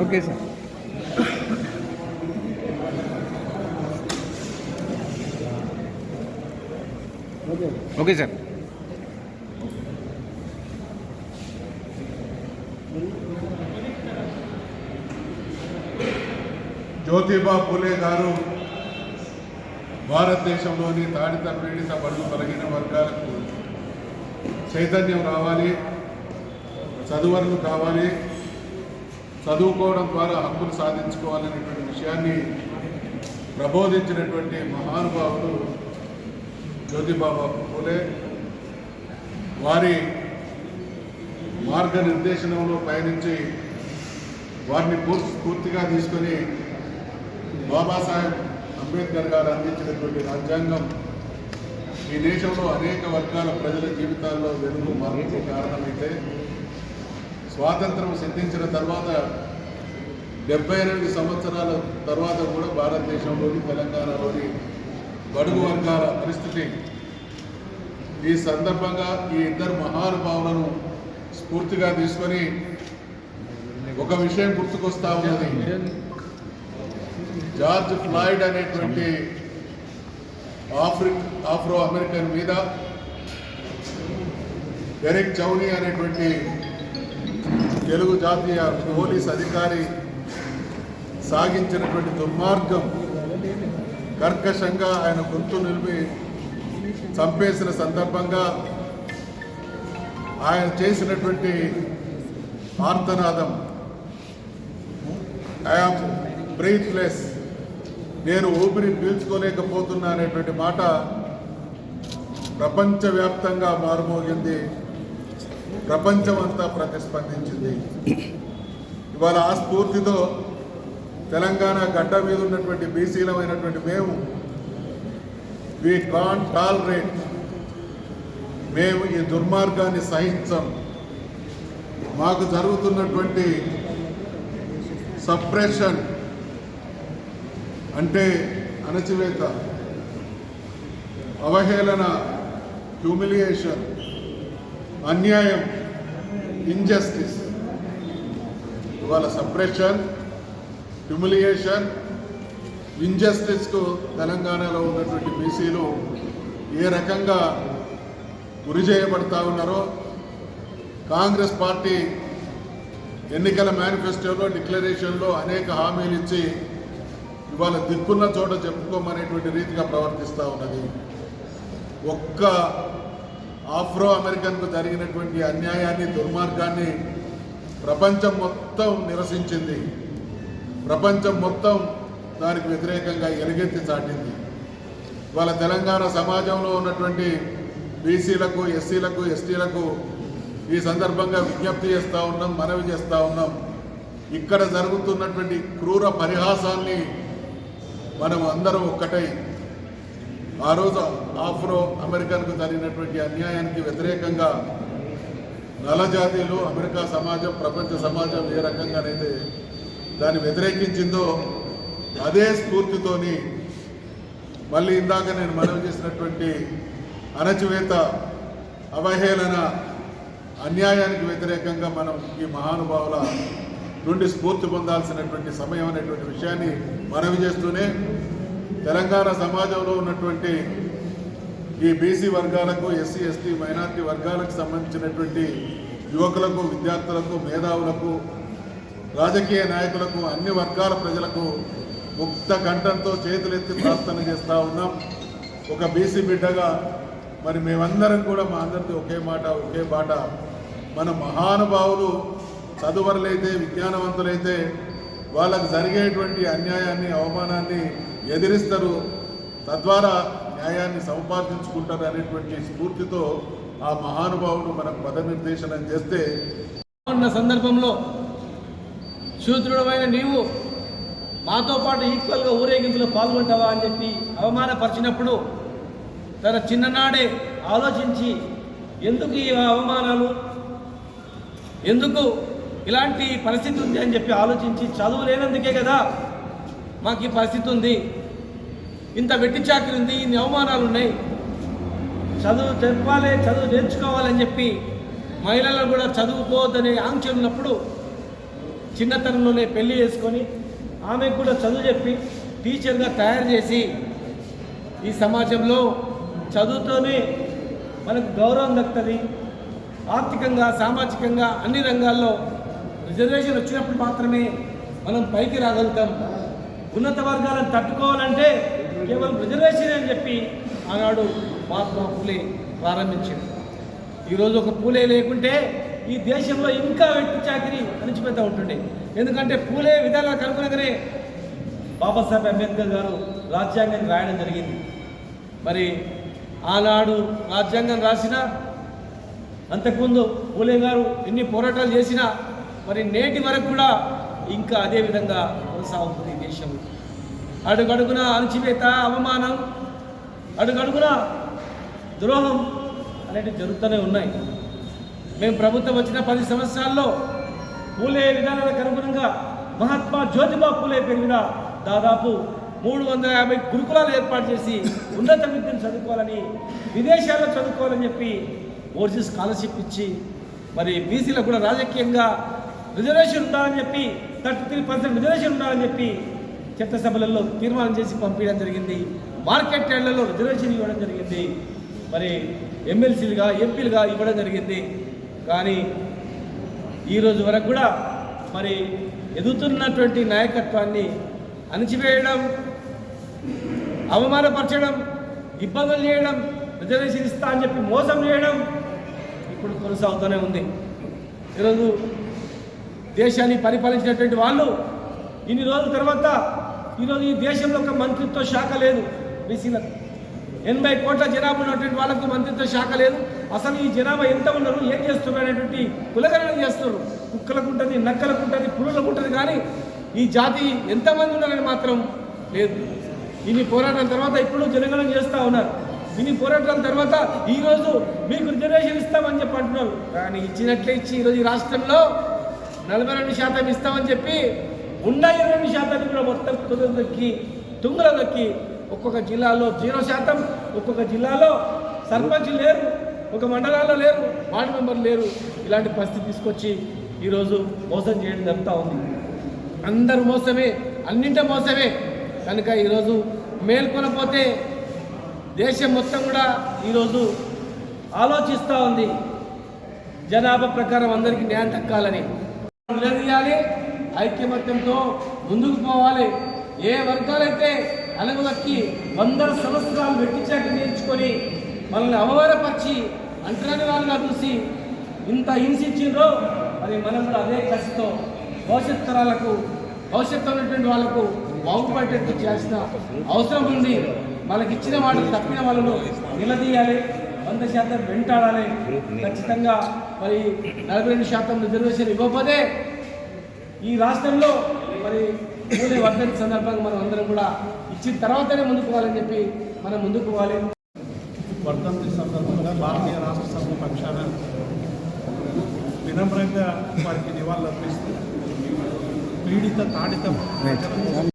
Okay sir okay sir. Jyotiba Phule గారు భారతదేశంలోని తాడిత పీడిత బడుగు బలహీన వర్గాలకు చైతన్యం రావాలి చదువరులు కావాలి చదువుకోవడం ద్వారా హక్కులు సాధించుకోవాలనేటువంటి విషయాన్ని ప్రబోధించినటువంటి మహానుభావుడు జ్యోతిబాబా పూలే. వారి మార్గనిర్దేశనంలో పయనించి వారిని పూర్తిగా తీసుకొని బాబాసాహెబ్ అంబేద్కర్ గారు అందించినటువంటి రాజ్యాంగం ఈ దేశంలో అనేక వర్గాల ప్రజల జీవితాల్లో వెలుగు మార్పుకు కారణమైతే స్వాతంత్రం సిద్ధించిన తర్వాత డెబ్బై ఎనిమిది సంవత్సరాల తర్వాత కూడా భారతదేశంలోని తెలంగాణలోని బడుగు వర్గాల పరిస్థితి. ఈ సందర్భంగా ఈ ఇద్దరు మహానుభావులను స్ఫూర్తిగా తీసుకొని ఒక విషయం గుర్తుకొస్తా ఉన్నది. జార్జ్ ఫ్లాయిడ్ అనేటువంటి ఆఫ్రి ఆఫ్రో అమెరికన్ మీద డెరెక్ చౌనీ అనేటువంటి తెలుగు జాతీయ పోలీస్ అధికారి సాగించినటువంటి దుర్మార్గం కర్కశంగా ఆయన గొంతు నిలిపి చంపేసిన సందర్భంగా ఆయన చేసినటువంటి ఆర్తనాదం. ఐఆమ్ బ్రీత్లెస్ నేను ఊపిరి పీల్చుకోలేకపోతున్నా అనేటువంటి మాట ప్రపంచవ్యాప్తంగా మారుమోగింది. ప్రపంచమంతా ప్రతిస్పందించింది. ఇవాళ ఆ స్ఫూర్తితో తెలంగాణ గడ్డ మీద ఉన్నటువంటి బీసీలమైనటువంటి మేము వి కాన్ టాలరేట్ మేము ఈ దుర్మార్గాన్ని సహించం. మాకు జరుగుతున్నటువంటి సప్రెషన్ అంటే అణచివేత అవహేళన హ్యూమిలియేషన్ అన్యాయం ఇంజస్టిస్ ఇవాళ సప్రెషన్ హ్యూమిలియేషన్ ఇంజస్టిస్కు తెలంగాణలో ఉన్నటువంటి బీసీలు ఏ రకంగా గురి చేయబడతా ఉన్నారో కాంగ్రెస్ పార్టీ ఎన్నికల మేనిఫెస్టోలో డిక్లరేషన్లో అనేక హామీలు ఇచ్చి ఇవాళ దిక్కున్న చోట చెప్పుకోమనేటువంటి రీతిగా ప్రవర్తిస్తూ ఉన్నది. ఒక్క ఆఫ్రో అమెరికన్కు జరిగినటువంటి అన్యాయాన్ని దుర్మార్గాన్ని ప్రపంచం మొత్తం నిరసించింది. ప్రపంచం మొత్తం దానికి వ్యతిరేకంగా ఎలుగెత్తి చాటింది. ఇవాళ తెలంగాణ సమాజంలో ఉన్నటువంటి బీసీలకు ఎస్సీలకు ఎస్టీలకు ఈ సందర్భంగా విజ్ఞప్తి చేస్తూ ఉన్నాం మనవి చేస్తూ ఉన్నాం. ఇక్కడ జరుగుతున్నటువంటి క్రూర పరిహాసాన్ని మనం అందరం ఒక్కటై ఆ రోజు ఆఫ్రో అమెరికన్కు జరిగినటువంటి అన్యాయానికి వ్యతిరేకంగా నలజాతీయులు అమెరికా సమాజం ప్రపంచ సమాజం ఏ రకంగానైతే దాన్ని వ్యతిరేకించిందో అదే స్ఫూర్తితోని మళ్ళీ ఇందాక నేను మనవి చేసినటువంటి అణచివేత అవహేళన అన్యాయానికి వ్యతిరేకంగా మనం ఈ మహానుభావుల నుండి స్ఫూర్తి పొందాల్సినటువంటి సమయం అనేటువంటి విషయాన్ని మనవి చేస్తూనే తెలంగాణ సమాజంలో ఉన్నటువంటి ఈ బీసీ వర్గాలకు ఎస్సీ ఎస్టీ మైనార్టీ వర్గాలకు సంబంధించినటువంటి యువకులకు విద్యార్థులకు మేధావులకు రాజకీయ నాయకులకు అన్ని వర్గాల ప్రజలకు ముక్త కంఠంతో చేతులెత్తి ప్రార్థన చేస్తూ ఉన్నాం. ఒక బీసీ బిడ్డగా మరి మేమందరం కూడా మా అందరితో ఒకే మాట ఒకే బాట. మన మహానుభావులు చదువరులైతే విజ్ఞానవంతులైతే వాళ్ళకు జరిగేటువంటి అన్యాయాన్ని అవమానాన్ని ఎదిరిస్తారు. తద్వారా న్యాయాన్ని సంపాదించుకుంటారు అనేటువంటి స్ఫూర్తితో ఆ మహానుభావుడు మనకు పదనిర్దేశనం చేస్తే ఉన్న సందర్భంలో శూద్రుడమైన నీవు మాతో పాటు ఈక్వల్గా ఊరేగింపులో పాల్గొంటావా అని చెప్పి అవమానపరిచినప్పుడు తన చిన్ననాడే ఆలోచించి ఎందుకు ఈ అవమానాలు? ఎందుకు ఇలాంటి పరిస్థితి ఉంది అని చెప్పి ఆలోచించి చదువు లేనందుకే కదా మాకు ఈ పరిస్థితి ఉంది. ఇంత వెట్టి చాకరి ఉంది ఇన్ని అవమానాలు ఉన్నాయి. చదువు చెప్పాలి చదువు నేర్చుకోవాలని చెప్పి మహిళలు కూడా చదువుకోవద్దనే ఆంక్ష ఉన్నప్పుడు చిన్నతనంలోనే పెళ్ళి చేసుకొని ఆమెకు కూడా చదువు చెప్పి టీచర్గా తయారు చేసి ఈ సమాజంలో చదువుతోనే మనకు గౌరవం దక్కుతుంది. ఆర్థికంగా సామాజికంగా అన్ని రంగాల్లో రిజర్వేషన్ వచ్చినప్పుడు మాత్రమే మనం పైకి రాగలుగుతాం. ఉన్నత వర్గాలను తట్టుకోవాలంటే కేవలం రిజర్వేషన్ అని చెప్పి ఆనాడు మహాత్మా పూలే ప్రారంభించాడు ఈరోజు ఒక పూలే లేకుంటే ఈ దేశంలో ఇంకా వెట్టి చాకిరి అణిచిపెడతా ఉంటుండే. ఎందుకంటే పూలే విధానాలకు కనుగొనగానే బాబాసాహెబ్ అంబేద్కర్ గారు రాజ్యాంగాన్ని రాయడం జరిగింది. మరి ఆనాడు రాజ్యాంగం రాసిన అంతకుముందు పూలే గారు ఎన్ని పోరాటాలు చేసినా మరి నేటి వరకు కూడా ఇంకా అదే విధంగా కొనసాగుతుంది దేశం. అడుగడుగున అణచివేత అవమానం అడుగడుగున ద్రోహం అనేటివి జరుగుతూనే ఉన్నాయి. మేము ప్రభుత్వం వచ్చిన పది సంవత్సరాల్లో పూలే విధానాలకు అనుగుణంగా మహాత్మా జ్యోతిబా పూలే పెరిగిన దాదాపు మూడు వందల యాభై గురుకులాలు ఏర్పాటు చేసి ఉన్నత విద్యను చదువుకోవాలని విదేశాల్లో చదువుకోవాలని చెప్పి ఓవర్సీస్ స్కాలర్షిప్ ఇచ్చి మరి బీసీలకు కూడా రాజకీయంగా రిజర్వేషన్ ఉండాలని చెప్పి థర్టీ త్రీ పర్సెంట్ రిజర్వేషన్ ఉండాలని చెప్పి చట్టసభలలో తీర్మానం చేసి పంపించడం జరిగింది. మార్కెట్ యార్డ్లలో రిజర్వేషన్ ఇవ్వడం జరిగింది. మరి ఎమ్మెల్సీలుగా ఎంపీలుగా ఇవ్వడం జరిగింది. కానీ ఈరోజు వరకు కూడా మరి ఎదుగుతున్నటువంటి నాయకత్వాన్ని అణిచివేయడం అవమానపరచడం ఇబ్బందులు చేయడం రిజర్వేషన్ ఇస్తా అని చెప్పి మోసం చేయడం ఇప్పుడు కొనసాగుతూనే ఉంది. ఈరోజు దేశాన్ని పరిపాలించినటువంటి వాళ్ళు ఇన్ని రోజుల తర్వాత ఈరోజు ఈ దేశంలో ఒక మంత్రిత్వ శాఖ లేదు. బీసీలకు ఎనభై కోట్ల జనాభా ఉన్నటువంటి వాళ్ళకు మంత్రిత్వ శాఖ లేదు. అసలు ఈ జనాభా ఎంత ఉన్నారు ఏం చేస్తున్నారు అనేటువంటి కులగణన చేస్తున్నారు. కుక్కలకు ఉంటుంది నక్కలకు ఉంటుంది పులులకు ఉంటుంది కానీ ఈ జాతి ఎంతమంది ఉన్నారని మాత్రం లేదు. ఇన్ని పోరాటం తర్వాత ఇప్పుడు జనగణన చేస్తూ ఉన్నారు. ఇన్ని పోరాటాల తర్వాత ఈరోజు మీకు రిజర్వేషన్ ఇస్తామని చెప్పి అంటున్నారు. కానీ ఇచ్చినట్లే ఇచ్చి ఈరోజు ఈ రాష్ట్రంలో నలభై రెండు శాతం ఇస్తామని చెప్పి ఉన్న ఇరవై రెండు శాతాన్ని కూడా మొత్తం తుంగలు దొక్కి తుంగలు దొక్కి ఒక్కొక్క జిల్లాలో జీరో శాతం ఒక్కొక్క జిల్లాలో సర్పంచ్ లేరు ఒక మండలాల్లో లేరు వార్డు మెంబర్లు లేరు. ఇలాంటి పరిస్థితి తీసుకొచ్చి ఈరోజు మోసం చేయడం జరుగుతూ ఉంది. అందరు మోసమే అన్నింట మోసమే. కనుక ఈరోజు మేల్కొనపోతే దేశం మొత్తం కూడా ఈరోజు ఆలోచిస్తూ ఉంది. జనాభా ప్రకారం అందరికీ న్యాయం దక్కాలని. నిలదీయాలి ఐక్యమత్యంతో ముందుకు పోవాలి. ఏ వర్గాలైతే అణగదక్కి వందల సంవత్సరాలు వెట్టిచాక నేర్చుకొని మనల్ని అవమానపరిచి అంటరాని వాళ్ళుగా చూసి ఇంత హింసించిండ్రో? మరి మనం కూడా అదే కసితో భవిష్యత్ తరాలకు భవిష్యత్తు ఉన్నటువంటి వాళ్ళకు బాగుపడేట్టు చేయాల్సిన అవసరం ఉంది మనకి ఇచ్చిన వాళ్ళు తప్పిన వాళ్ళను నిలదీయాలి వంద శాతం వెంటాడాలి. ఖచ్చితంగా మరి నలభై రెండు శాతం రిజర్వేషన్ ఇవ్వకపోతే ఈ రాష్ట్రంలో పూలే వర్ధంతి సందర్భంగా మనం అందరం కూడా ఇచ్చిన తర్వాతనే ముందుకు పోవాలని చెప్పి మనం ముందుకు పోవాలి. వర్ధంతి సందర్భంగా భారతీయ రాష్ట్ర సభ పక్షాన వినమ్రంగా వారికి నివాళులర్పిస్తూ పీడిత తాడిత